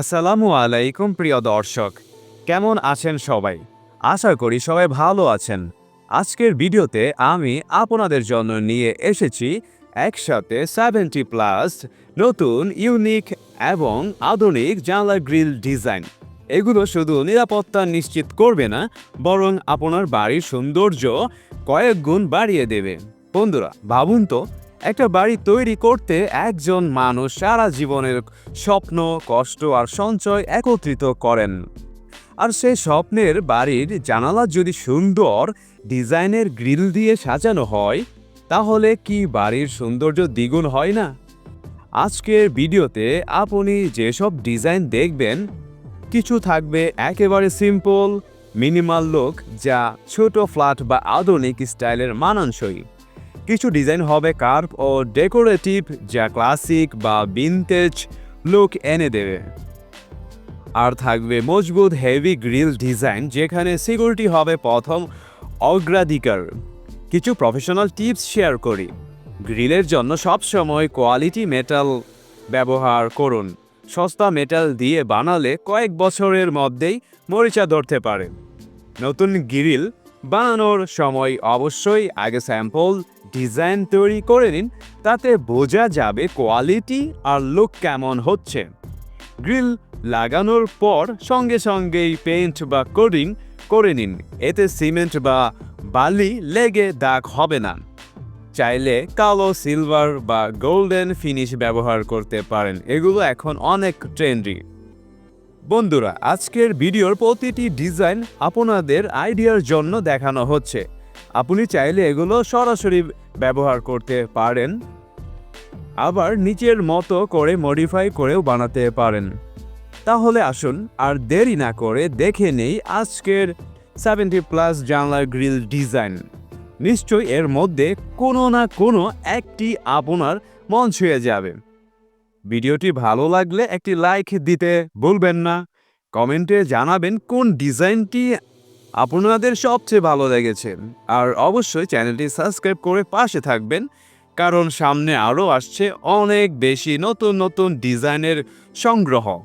আসসালামু আলাইকুম, প্রিয় দর্শক। কেমন আছেন সবাই? আশা করি সবাই ভালো আছেন। আজকের ভিডিওতে আমি আপনাদের জন্য নিয়ে এসেছি একসাথে সেভেন্টি প্লাস নতুন, ইউনিক এবং আধুনিক জানলা গ্রিল ডিজাইন। এগুলো শুধু নিরাপত্তা নিশ্চিত করবে না, বরং আপনার বাড়ির সৌন্দর্য কয়েক গুণ বাড়িয়ে দেবে। বন্ধুরা, ভাবুন তো একটা বাড়ি তৈরি করতে একজন মানুষ সারা জীবনের স্বপ্ন, কষ্ট আর সঞ্চয় একত্রিত করেন। আর সেই স্বপ্নের বাড়ির জানালা যদি সুন্দর, ডিজাইনের গ্রিল দিয়ে সাজানো হয়, তাহলে কি বাড়ির সৌন্দর্য দ্বিগুণ হয় না? আজকের ভিডিওতে আপনি যেসব ডিজাইন দেখবেন, কিছু থাকবে একেবারে সিম্পল, মিনিমাল লুক, যা ছোট ফ্ল্যাট বা আধুনিক স্টাইলের মানানসই। কিছু ডিজাইন হবে কার্ভ ও ডেকোরেটিভ যা ক্লাসিক বা ভিনটেজ লুক এনে দেবে। আর থাকবে মজবুত হেভি গ্রিল ডিজাইন যেখানে সিকিউরিটি হবে প্রথম অগ্রাধিকার। কিছু প্রফেশনাল টিপস শেয়ার করি। গ্রিলের জন্য সবসময় কোয়ালিটি মেটাল ব্যবহার করুন। সস্তা মেটাল দিয়ে বানালে কয়েক বছরের মধ্যেই মরিচা ধরতে পারে। নতুন গ্রিল বানানোর সময় অবশ্যই আগে স্যাম্পল ডিজাইন তৈরি করে নিন, তাতে বোঝা যাবে কোয়ালিটি আর লুক কেমন হচ্ছে। গ্রিল লাগানোর পর সঙ্গে সঙ্গেই পেইন্ট বা কোডিং করে নিন, এতে সিমেন্ট বা বালি লেগে দাগ হবে না। চাইলে কালো, সিলভার বা গোল্ডেন ফিনিশ ব্যবহার করতে পারেন, এগুলো এখন অনেক ট্রেন্ডি। বন্ধুরা, আজকের ভিডিওর প্রতিটি ডিজাইন আপনাদের আইডিয়ার জন্য দেখানো হচ্ছে। আপনি চাইলে এগুলো সরাসরি ব্যবহার করতে পারেন। আবার নিচের মতো করে মডিফাই করেও বানাতে পারেন। তাহলে আসুন আর দেরি না করে দেখে নেই আজকের সেভেন্টি প্লাস জানলার গ্রিল ডিজাইন নিশ্চয়ই এর মধ্যে কোনো না কোনো একটি আপনার মন ছুঁয়ে যাবে। ভিডিওটি ভালো লাগলে একটি লাইক দিতে ভুলবেন না। কমেন্টে জানাবেন কোন ডিজাইনটি আপনাদের সবচেয়ে ভালো লেগেছে। আর অবশ্যই চ্যানেলটি সাবস্ক্রাইব করে পাশে থাকবেন, কারণ সামনে আরও আসছে অনেক বেশি নতুন নতুন ডিজাইনের সংগ্রহ।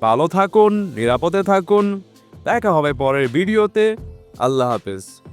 ভালো থাকুন, নিরাপদে থাকুন। দেখা হবে পরের ভিডিওতে। আল্লাহ হাফেজ।